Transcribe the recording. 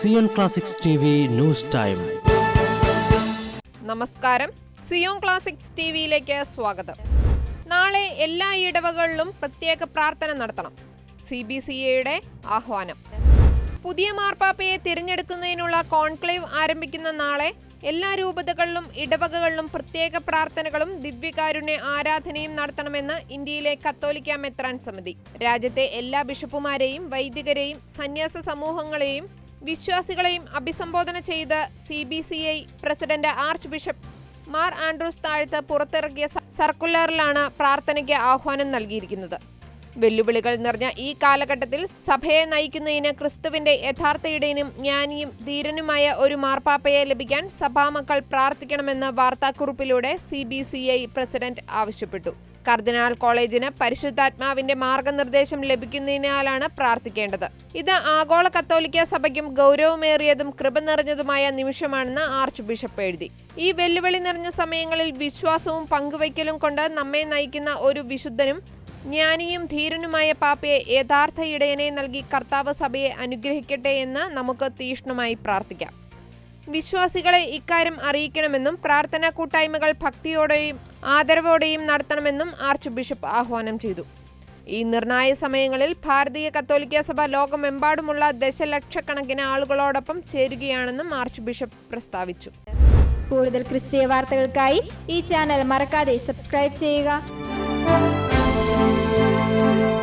Zion classics news time നമസ്കാരം. Zion classics T വിയിലേക്ക് സ്വാഗതം. നാളെ എല്ലാ ഇടവകളിലും പ്രത്യേക പ്രാർത്ഥന നടത്തണം. സി ബി സി എയുടെ ആഹ്വാനം. പുതിയ മാർപ്പാപ്പയെ തിരഞ്ഞെടുക്കുന്നതിനുള്ള കോൺക്ലേവ് ആരംഭിക്കുന്ന നാളെ എല്ലാ രൂപതകളിലും ഇടവകകളിലും പ്രത്യേക പ്രാർത്ഥനകളും ദിവ്യകാരുണ്യ ആരാധനയും നടത്തണമെന്ന് ഇന്ത്യയിലെ കത്തോലിക്ക മെത്രാൻ സമിതി. രാജ്യത്തെ എല്ലാ ബിഷപ്പുമാരെയും വൈദികരെയും സന്യാസ സമൂഹങ്ങളെയും വിശ്വാസികളെയും അഭിസംബോധന ചെയ്ത് C B C I president archbishop Mar Andrews Thazhath പുറത്തിറക്കിയ സർക്കുലറിലാണ് പ്രാർത്ഥനയ്ക്ക് ആഹ്വാനം നൽകിയിരിക്കുന്നത്. വെല്ലുവിളികൾ നിറഞ്ഞ ഈ കാലഘട്ടത്തിൽ സഭയെ നയിക്കുന്നതിന് ക്രിസ്തുവിന്റെ യഥാർത്ഥ ഇടയനും ജ്ഞാനിയും ധീരനുമായ ഒരു മാർപ്പാപ്പയെ ലഭിക്കാൻ സഭാമക്കൾ പ്രാർത്ഥിക്കണമെന്ന് വാർത്താക്കുറിപ്പിലൂടെ C B C I president ആവശ്യപ്പെട്ടു. കർദിനാൾ കോളേജിന് പരിശുദ്ധാത്മാവിന്റെ മാർഗനിർദ്ദേശം ലഭിക്കുന്നതിനാലാണ് പ്രാർത്ഥിക്കേണ്ടത്. ഇത് ആഗോള കത്തോലിക്ക സഭയ്ക്കും ഗൗരവമേറിയതും കൃപ നിറഞ്ഞതുമായ നിമിഷമാണെന്ന് ആർച്ച് ബിഷപ്പ് എഴുതി. ഈ വെല്ലുവിളി നിറഞ്ഞ സമയങ്ങളിൽ വിശ്വാസവും പങ്കുവയ്ക്കലും കൊണ്ട് നമ്മെ നയിക്കുന്ന ഒരു വിശുദ്ധനും ജ്ഞാനിയും ധീരനുമായ പാപ്പയെ യഥാർത്ഥ ഇടയനെ നൽകി കർത്താവ് സഭയെ അനുഗ്രഹിക്കട്ടെ എന്ന് നമുക്ക് തീഷ്ണമായി പ്രാർത്ഥിക്കാം. വിശ്വാസികളെ ഇക്കാര്യം അറിയിക്കണമെന്നും പ്രാർത്ഥനാ കൂട്ടായ്മകൾ ഭക്തിയോടെയും ആദരവോടെയും നടത്തണമെന്നും ആർച്ച് ബിഷപ്പ് ആഹ്വാനം ചെയ്തു. ഈ നിർണായ സമയങ്ങളിൽ ഭാരതീയ കത്തോലിക്ക സഭ ലോകമെമ്പാടുമുള്ള ദശലക്ഷക്കണക്കിന് ആളുകളോടൊപ്പം ചേരുകയാണെന്നും ആർച്ച് ബിഷപ്പ് പ്രസ്താവിച്ചു. കൂടുതൽ ക്രിസ്തീയ വാർത്തകൾക്കായി ഈ ചാനൽ മറക്കാതെ സബ്സ്ക്രൈബ് ചെയ്യുക. Música